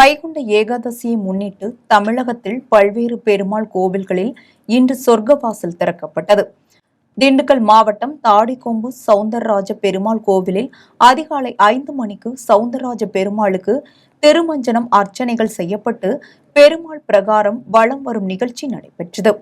வைகுண்ட ஏகாதசியை முன்னிட்டு தமிழகத்தில் பல்வேறு பெருமாள் கோவில்களில் இன்று சொர்க்கவாசல் திறக்கப்பட்டது. திண்டுக்கல் மாவட்டம் தாடிக்கொம்பு சவுந்தரராஜ பெருமாள் கோவிலில் அதிகாலை ஐந்து மணிக்கு சவுந்தரராஜ பெருமாளுக்கு திருமஞ்சனம் அர்ச்சனைகள் செய்யப்பட்டு பெருமாள் பிரகாரம் வலம் வரும் நிகழ்ச்சி நடைபெற்றது.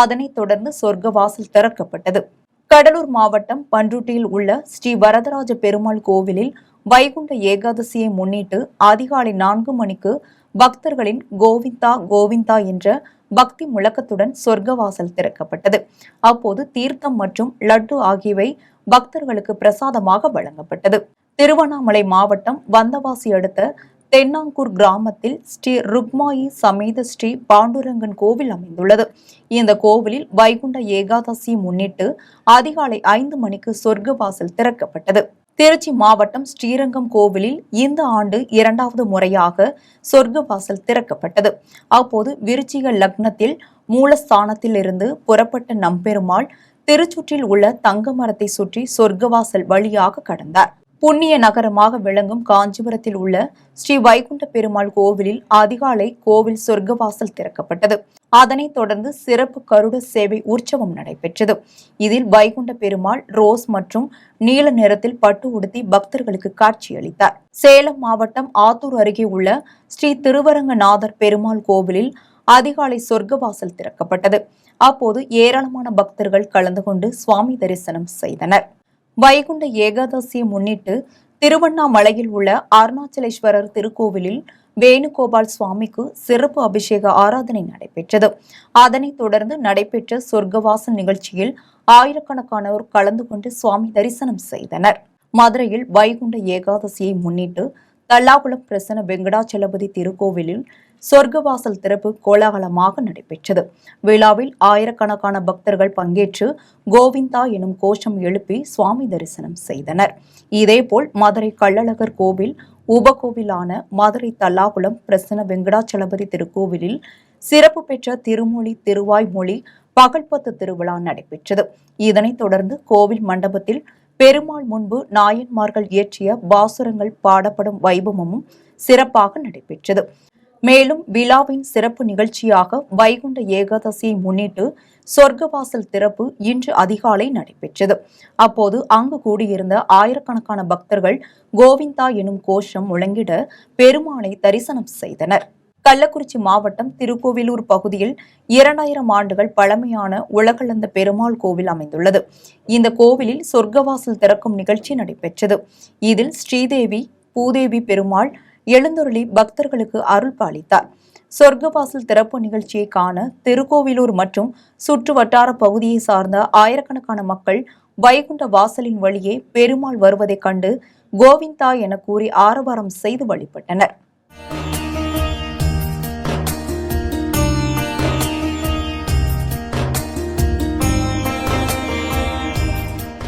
அதனைத் தொடர்ந்து சொர்க்கவாசல் திறக்கப்பட்டது. கடலூர் மாவட்டம் பன்ருட்டியில் உள்ள ஸ்ரீ வரதராஜ பெருமாள் கோவிலில் வைகுண்ட ஏகாதசியை முன்னிட்டு அதிகாலை நான்கு மணிக்கு பக்தர்களின் கோவிந்தா கோவிந்தா என்ற பக்தி முழக்கத்துடன் சொர்க்கவாசல் திறக்கப்பட்டது. அப்போது தீர்த்தம் மற்றும் லட்டு ஆகியவை பக்தர்களுக்கு பிரசாதமாக வழங்கப்பட்டது. திருவண்ணாமலை மாவட்டம் வந்தவாசி அடுத்த தென்னாங்கூர் கிராமத்தில் ஸ்ரீ ருக்மாயி சமேத ஸ்ரீ பாண்டுரங்கன் கோவில் அமைந்துள்ளது. இந்த கோவிலில் வைகுண்ட ஏகாதசி முன்னிட்டு அதிகாலை ஐந்து மணிக்கு சொர்க்கவாசல் திறக்கப்பட்டது. திருச்சி மாவட்டம் ஸ்ரீரங்கம் கோவிலில் இந்த ஆண்டு இரண்டாவது முறையாக சொர்க்கவாசல் திறக்கப்பட்டது. அப்போது விருச்சிக லக்னத்தில் மூலஸ்தானத்தில் இருந்து புறப்பட்ட நம்பெருமாள் திருச்சுற்றில் உள்ள தங்க மரத்தை சுற்றி சொர்க்கவாசல் வழியாக கடந்தார். புண்ணிய நகரமாக விளங்கும் காஞ்சிபுரத்தில் உள்ள ஸ்ரீ வைகுண்ட பெருமாள் கோவிலில் அதிகாலை கோவில் சொர்க்கவாசல் திறக்கப்பட்டது. அதனைத் தொடர்ந்து சிறப்பு கருட சேவை உற்சவம் நடைபெற்றது. இதில் வைகுண்ட பெருமாள் ரோஸ் மற்றும் நீல நிறத்தில் பட்டு உடுத்தி பக்தர்களுக்கு காட்சியளித்தார் சேலம் மாவட்டம் ஆத்தூர் அருகே உள்ள ஸ்ரீ திருவரங்கநாதர் பெருமாள் கோவிலில் அதிகாலை சொர்க்கவாசல் திறக்கப்பட்டது. அப்போது ஏராளமான பக்தர்கள் கலந்து கொண்டு சுவாமி தரிசனம் செய்தனர். வைகுண்ட ஏகாதசியை முன்னிட்டு திருவண்ணாமலையில் உள்ள அருணாச்சலேஸ்வரர் திருக்கோவிலில் வேணுகோபால் சுவாமிக்கு சிறப்பு அபிஷேக ஆராதனை நடைபெற்றது. அதனைத் தொடர்ந்து நடைபெற்ற சொர்க்கவாசல் நிகழ்ச்சியில் ஆயிரக்கணக்கானோர் கலந்து கொண்டு சுவாமி தரிசனம் செய்தனர். மதுரையில் வைகுண்ட ஏகாதசியை முன்னிட்டு தல்லாகுளம் பிரசன்ன வெங்கடாச்சலபதி திருக்கோவிலில் சொர்க்கவாசல் திறப்பு கோலாகலமாக நடைபெற்றது. விழாவில் ஆயிரக்கணக்கான பக்தர்கள் பங்கேற்று கோவிந்தா எனும் கோஷம் எழுப்பி சுவாமி தரிசனம் செய்தனர். இதேபோல் மதுரை கள்ளழகர் கோவில் உபகோவிலான மதுரை தல்லாகுளம் பிரசன்ன வெங்கடாச்சலபதி திருக்கோவிலில் சிறப்பு பெற்ற திருமொழி திருவாய்மொழி பகல்பத்து திருவிழா நடைபெற்றது. இதனைத் தொடர்ந்து கோவில் மண்டபத்தில் பெருமாள் முன்பு நாயன்மார்கள் இயற்றிய பாசுரங்கள் பாடப்படும் வைபவமும் சிறப்பாக நடைபெற்றது. மேலும் விழாவின் சிறப்பு நிகழ்ச்சியாக வைகுண்ட ஏகாதசியை முன்னிட்டு சொர்க்கவாசல் திறப்பு இன்று அதிகாலை நடைபெற்றது. அப்போது அங்கு கூடியிருந்த ஆயிரக்கணக்கான பக்தர்கள் கோவிந்தா எனும் கோஷம் முழங்கிட பெருமாளை தரிசனம் செய்தனர். கள்ளக்குறிச்சி மாவட்டம் திருக்கோவிலூர் பகுதியில் இரண்டாயிரம் ஆண்டுகள் பழமையான உலகளந்த பெருமாள் கோவில் அமைந்துள்ளது. இந்த கோவிலில் சொர்க்கவாசல் திறக்கும் நிகழ்ச்சி நடைபெற்றது. இதில் ஸ்ரீதேவி பூதேவி பெருமாள் எழுந்தொருளி பக்தர்களுக்கு அருள் பாலித்தார் சொர்க்கவாசல் திறப்பு நிகழ்ச்சியை காண திருக்கோவிலூர் மற்றும் சுற்று வட்டார பகுதியை சார்ந்த ஆயிரக்கணக்கான மக்கள் வைகுண்ட வாசலின் வழியே பெருமாள் வருவதைக் கண்டு கோவிந்தா என கூறி ஆரவாரம் செய்து வழிபட்டனர்.